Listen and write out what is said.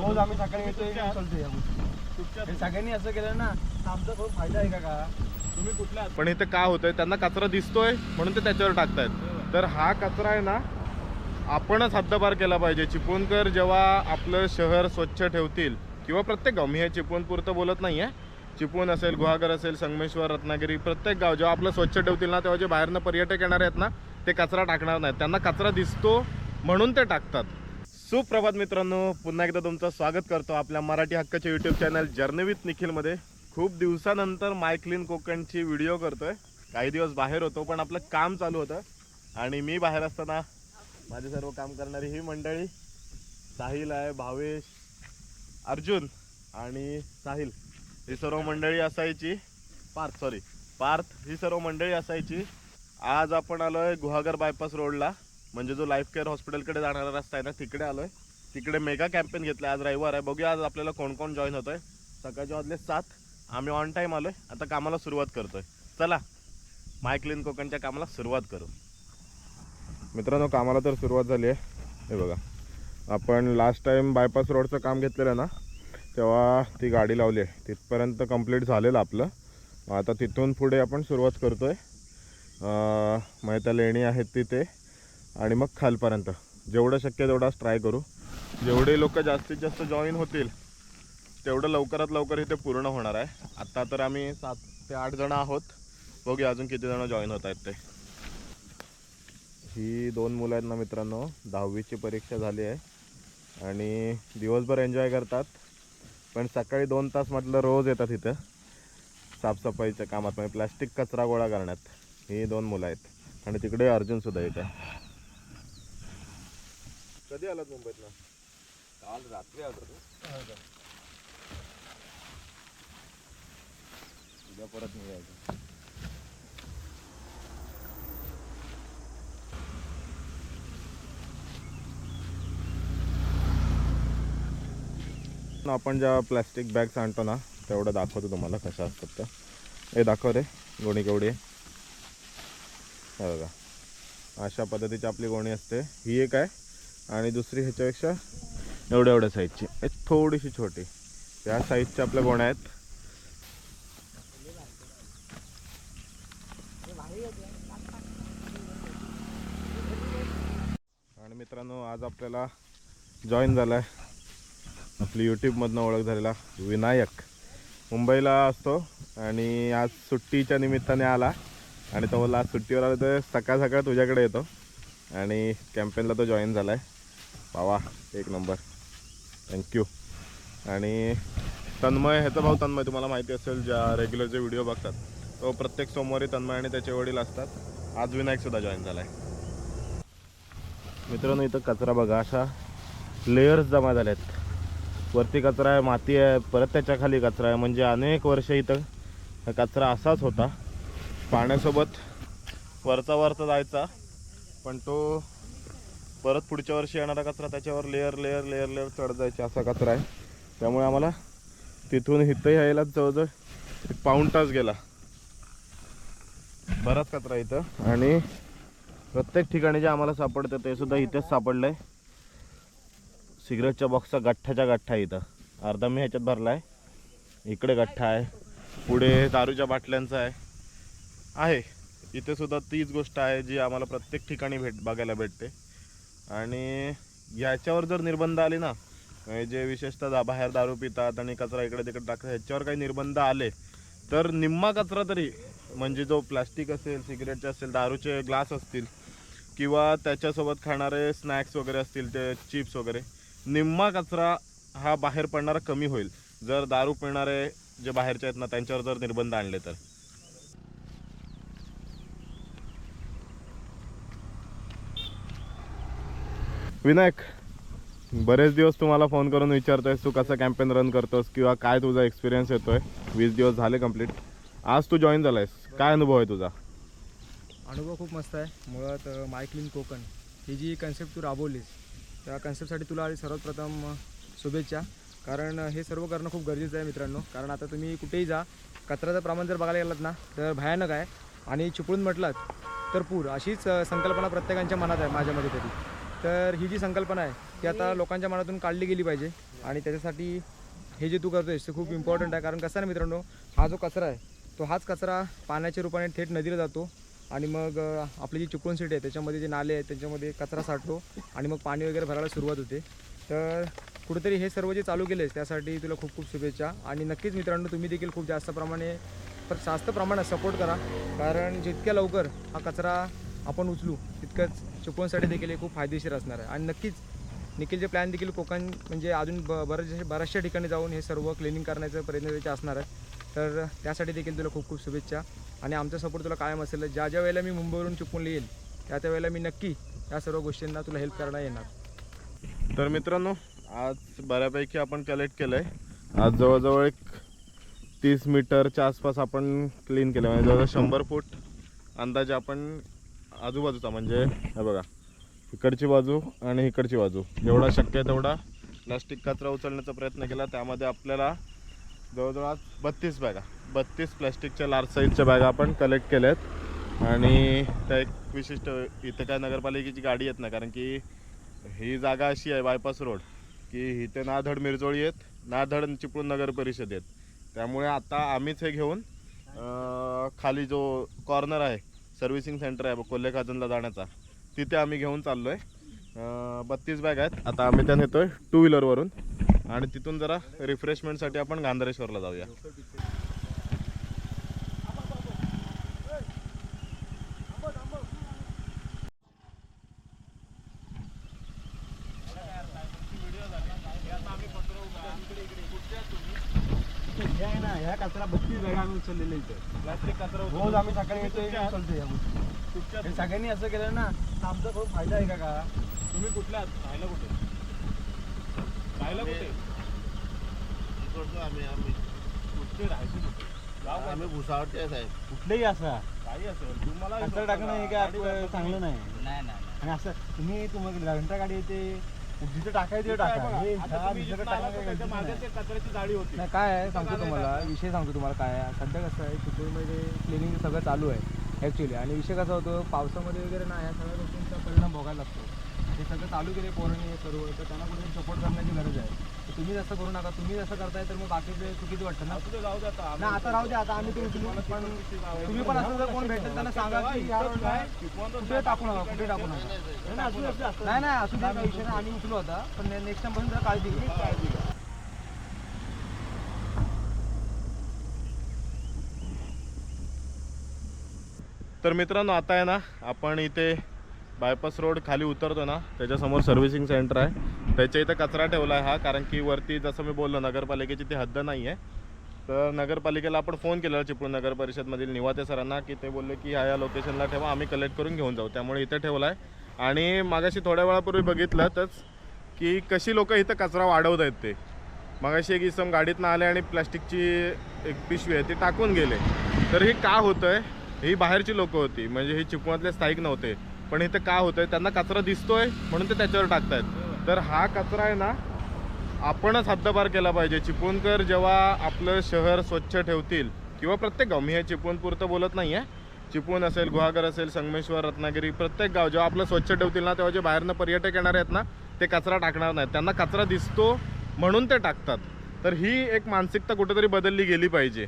रोज आम्ही सकाळी येतो चालतो या गोष्टी. हे सगळ्यांनी असं केलं ना आमचा खूप फायदा आहे का का? तुम्ही कुठल्या पण इथे काय होतंय? त्यांना कचरा दिसतोय म्हणून ते त्याच्यावर टाकतायत. तर हा कचरा आहे ना आपणच हद्दपार केला पाहिजे. चिपळूणकर जेव्हा आपलं शहर स्वच्छ ठेवतील किंवा प्रत्येक गाव मी हे चिपळूणपुरतं बोलत नाही आहे चिपळूण असेल गुहागर असेल संगमेश्वर रत्नागिरी प्रत्येक गाव जेव्हा आपलं स्वच्छ ठेवतील ना तेव्हा जे बाहेरनं पर्यटक येणार आहेत ना ते कचरा टाकणार नाहीत. त्यांना कचरा दिसतो म्हणून ते टाकतात. सुप्रभात मित्रांनो पुन्हा एकदा तुमचं स्वागत करतो आपल्या मराठी हक्काच्या यूट्यूब चॅनल जर्नविथ निखिलमध्ये. खूप दिवसानंतर माय क्लीन कोकणची व्हिडिओ करतोय. काही दिवस बाहेर होतो पण आपलं काम चालू होतं. आणि मी बाहेर असताना माझे सर्व काम करणारी ही मंडळी साहिल आहे भावेश अर्जुन आणि साहिल. ही सर्व मंडळी असायची. पार्थ सॉरी पार्थ ही सर्व मंडळी असायची. आज आपण आलो आहे गुहागर बायपास रोडला म्हणजे जो लाईफ केअर हॉस्पिटलकडे जाणारा रस्ता आहे ना तिकडे आलोय. तिकडे मेगा कॅम्पेन घेतलं आज रविवार आहे. बघूया आज आपल्याला कोण कोण जॉईन होतोय. सकाळच्या वाजले सात. आम्ही ऑन टाईम आलोय. आता कामाला सुरुवात करतोय. चला माय क्लीन कोकणच्या कामाला सुरुवात करू. मित्रांनो कामाला तर सुरुवात झाली आहे. हे बघा. आपण लास्ट टाईम बायपास रोडचं काम घेतलेलं ना तेव्हा ती गाडी लावली आहे. तिथपर्यंत कंप्लीट झालेलं आपलं. आता तिथून पुढे आपण सुरुवात करतोय. आहे मग त्या लेणी आहेत तिथे. आणि मग खालपर्यंत. जेवढं शक्य तेवढाच ट्राय करू. जेवढे लोक जास्तीत जास्त जॉईन होतील तेवढं लवकरात लवकर इथे पूर्ण होणार आहे. आत्ता तर आम्ही सात ते आठ जण आहोत. बघूया अजून किती जण जॉईन होत आहेत ते. ही दोन मुलं आहेत ना मित्रांनो दहावीची परीक्षा झाली आहे. आणि दिवसभर एन्जॉय करतात. पण सकाळी दोन तास म्हटलं रोज येतात इथं. साफसफाईच्या कामात म्हणजे प्लॅस्टिक कचरा गोळा करण्यात. ही दोन मुलं आहेत. आणि तिकडे अर्जुनसुद्धा सुद्धा कधी आलात मुंबईतला काल रात्री आलो होतो. उद्या परत निघायचं. आपण जेव्हा प्लॅस्टिक बॅग्स आणतो ना तेवढं दाखवतो तुम्हाला कशा असतात त्या. हे दाखव रे गोणी केवढी आहे. बघा. अशा पद्धतीची आपली गोणी असते. ही एक आहे. आणि दुसरी ह्याच्यापेक्षा एवढ्या एवढ्या साईजची थोडीशी छोटी. या साईजच्या आपल्या गोण्या आहेत. आणि मित्रांनो आज आपल्याला जॉईन झाला आहे आपली यूट्यूबमधनं ओळख झालेला विनायक. मुंबईला असतो आणि आज सुट्टीच्या निमित्ताने आला. आणि तो मला आज सुट्टीवर आला तर सकाळ सकाळ तुझ्याकडे येतो. आणि कॅम्पेनला तो जॉईन झाला आहे पावा एक नंबर. थँक्यू आणि तन्मय ह्याचा भाऊ तन्मय तुम्हाला माहिती असेल ज्या रेग्युलर जे व्हिडिओ बघतात तो प्रत्येक सोमवारी तन्मय आणि त्याचे वडील असतात. आज विनायकसुद्धा जॉईन झाला आहे मित्रांनो इथं कचरा बघा अशा लेयर्स जमा झाल्यात. वरती कचरा आहे माती आहे परत त्याच्याखाली कचरा आहे. म्हणजे अनेक वर्ष इथं कचरा असाच होता. पाण्यासोबत वरचा वरचा जायचा पण तो परत पुढच्या वर्षी येणारा कचरा त्याच्यावर लेअर लेअर लेअर लेअर चढ जायचे असा कचरा आहे. त्यामुळे आम्हाला तिथून इथं यायला जवळजवळ एक पाऊण तास गेला. बराच कचरा इथं. आणि प्रत्येक ठिकाणी जे आम्हाला सापडतं ते सुद्धा इथेच सापडलंय. सिगरेटच्या बॉक्सचा गठ्ठाच्या गठ्ठा आहे इथं. अर्धा मी ह्याच्यात भरला आहे इकडे गठ्ठा आहे. पुढे दारूच्या बाटल्यांचा आहे. आहे. इथे सुद्धा तीच गोष्ट आहे जी आम्हाला प्रत्येक ठिकाणी भेट बघायला भेटते. आणि याच्यावर जर निर्बंध आले ना जे विशेषतः दा- बाहेर दारू पितात आणि कचरा इकडे तिकडे टाकतात ह्याच्यावर काही निर्बंध आले तर निम्मा कचरा तरी म्हणजे जो प्लास्टिक असेल सिगरेटचे असेल दारूचे ग्लास असतील किंवा त्याच्यासोबत खाणारे स्नॅक्स वगैरे असतील ते चिप्स वगैरे निम्मा कचरा हा बाहेर पडणारा कमी होईल. जर दारू पिणारे जे बाहेरचे आहेत ना त्यांच्यावर जर निर्बंध आणले तर. विनायक बरेच दिवस तुम्हाला फोन करून विचारतोयस तू कसं कॅम्पेन रन करतोस किंवा काय तुझा एक्सपिरियन्स येतोय? वीस दिवस झाले कंप्लीट आज तू जॉईन झालायस. काय अनुभव आहे तुझा? अनुभव खूप मस्त आहे. मुळात माय क्लीन कोकण. ही जी कन्सेप्ट तू राबवलीस त्या कन्सेप्टसाठी तुला आधी सर्वात प्रथम शुभेच्छा. कारण हे सर्व करणं खूप गरजेचं आहे मित्रांनो. कारण आता तुम्ही कुठेही जा कचऱ्याचं प्रमाण जर बघायला गेलात ना तर भयानक आहे. आणि चिपळून म्हटलात तर पूर अशीच संकल्पना प्रत्येकाच्या मनात आहे माझ्यामध्ये तरी. तर ही जी संकल्पना आहे ती आता लोकांच्या मनातून काढली गेली पाहिजे. आणि त्याच्यासाठी हे जे तू करतोयस ते खूप इम्पॉर्टंट आहे. कारण कसं आहे ना मित्रांनो हा जो कचरा आहे तो हाच कचरा पाण्याच्या रूपाने थेट नदीला जातो. आणि मग आपली जी चिपळूण सिटी आहे त्याच्यामध्ये जे नाले आहेत त्याच्यामध्ये कचरा साठतो. आणि मग पाणी वगैरे भरायला सुरुवात होते. तर कुठेतरी हे सर्व जे चालू केलेस त्यासाठी तुला खूप खूप शुभेच्छा. आणि नक्कीच मित्रांनो तुम्ही देखील खूप जास्त प्रमाणे तर जास्त प्रमाणात सपोर्ट करा. कारण जितक्या लवकर हा कचरा आपण उचलू तितकंच चिपळूणसाठी देखील हे खूप फायदेशीर असणार आहे. आणि नक्कीच निखिलचे प्लॅन देखील कोकण म्हणजे अजून ब बरेचसे बऱ्याचशा ठिकाणी जाऊन हे सर्व क्लिनिंग करण्याचा प्रयत्न त्याचे असणार आहे तर त्यासाठी देखील तुला खूप खूप शुभेच्छा. आणि आमचा सपोर्ट तुला कायम असेल ज्या ज्या वेळेला मी मुंबईवरून चुकून येईल त्या त्या वेळेला मी नक्की या सर्व गोष्टींना तुला हेल्प करायला येणार. तर मित्रांनो आज बऱ्यापैकी आपण कलेक्ट केलं आहे आज जवळजवळ एक तीस मीटरच्या आसपास आपण क्लीन केलं म्हणजे जवळजवळ शंभर फूट अंदाजे आपण आजूबाजूचा म्हणजे हे बघा इकडची बाजू आणि इकडची बाजू. जेवढा शक्य आहे तेवढा प्लास्टिक कचरा उचलण्याचा प्रयत्न केला. त्यामध्ये आपल्याला जवळजवळ आज बत्तीस बॅगा बत्तीस प्लॅस्टिकच्या लार्ज साईजच्या बॅगा आपण कलेक्ट केल्या आहेत आणि त्या एक विशिष्ट इथं काय नगरपालिकेची गाडी येत नाही कारण की ही जागा अशी आहे बायपास रोड की इथे ना धड मिरजोळी येत ना धड चिपळूण नगर परिषद आहेत. त्यामुळे आता आम्हीच हे घेऊन खाली जो कॉर्नर आहे सर्व्हिसिंग सेंटर आहे कोल्हे खाजनला जाण्याचा. तिथे आम्ही घेऊन चाललो आहे बत्तीस बॅग आहेत. आता आम्ही त्या नेतोय टू व्हीलरवरून. आणि तिथून जरा रिफ्रेशमेंटसाठी आपण गांधारेश्वरला जाऊया हे आहे ना ह्या कचरा बत्तीस बॅगा आम्ही उचललेले इथे. प्लास्टिक कचरा रोज आम्ही सकाळी येतो उचलतो या गोष्टी. हे सगळ्यांनी असं केलं ना तर आमचा खूप फायदा आहे का तुम्ही कुठल्या राहायला कुठे? राहायला कुठे? आम्ही आम्ही कुठे राहायचे कुठे? गाव आम्ही भुसावळचे साहेब. कुठलेही असा. काही असेल तुम्हाला कचरा टाकणं हे काय चांगलं नाही. आणि असं तुम्ही तुम्हाला घंटा गाडी येते जिथं टाकायचं टाका. हे ह्या काही नाही. नाही काय आहे सांगतो तुम्हाला. विषय सांगतो तुम्हाला काय आहे. सध्या कसं आहे चिपळूणमध्ये क्लिनिंग सगळं चालू आहे. ॲक्च्युली आणि विषय कसा होतो पावसामध्ये वगैरे ना या सगळ्या गोष्टींचा परिणाम भोगायला लागतो. हे सगळं चालू केले पोरांनी हे सर्व तर त्यांना कुठेतरी सपोर्ट करण्याची गरज आहे. तुम्ही जसं करू नका. तुम्ही जसं करताय तर मग बाकीचे चुकीचं वाटतं ना? दे आता. ना आता राहू दे आता. आम्ही ते उचलू. पण तुम्ही पण असं जर कोण भेटेल त्यांना सांगा की कुठे टाकू नका कुठे टाकू नका. नाही, नाही, असू दे, असू दे. नाही नाही असू दे काही विषय आम्ही उचलू आता. पण नेक्स्ट टाइमपासून जरा काळजी घे काळजी घ्या. तर मित्रांनो आता आहे ना आपण इथे बायपास रोड खाली उतरतो ना त्याच्यासमोर सर्व्हिसिंग सेंटर आहे. त्याच्या इथं कचरा ठेवला आहे हा कारण की वरती जसं मी बोललो नगरपालिकेची ती हद्द नाही आहे तर नगरपालिकेला आपण फोन केला चिपळूण नगर परिषदमधील निवाते सरांना की ते बोलले की ह्या या लोकेशनला ठेवा आम्ही कलेक्ट करून घेऊन जाऊ. त्यामुळे इथं ठेवला आहे आणि मागाशी थोड्या वेळापूर्वी बघितलं की कशी लोक इथं कचरा वाढवत आहेत ते. मगाशी एक इसम गाडीतनं आले आणि प्लास्टिकची एक पिशवी आहे ती टाकून गेले. तर हे का होतंय? ही बाहेरची लोक होती. म्हणजे हे चिपळूणातले स्थायिक नव्हते. पण इथे का होतंय? त्यांना कचरा दिसतोय म्हणून ते त्याच्यावर टाकतायत. तर हा कचरा आहे ना आपणच हद्दपार केला पाहिजे. चिपळूणकर जेव्हा आपलं शहर स्वच्छ ठेवतील किंवा प्रत्येक गाव मी हे चिपळूणपुरतं बोलत नाही आहे चिपळूण असेल गुहागर असेल संगमेश्वर रत्नागिरी प्रत्येक गाव जेव्हा आपलं स्वच्छ ठेवतील ना तेव्हा जे बाहेरनं पर्यटक येणार आहेत ना ते कचरा टाकणार नाहीत. त्यांना कचरा दिसतो म्हणून ते टाकतात. तर ही एक मानसिकता कुठेतरी बदलली गेली पाहिजे.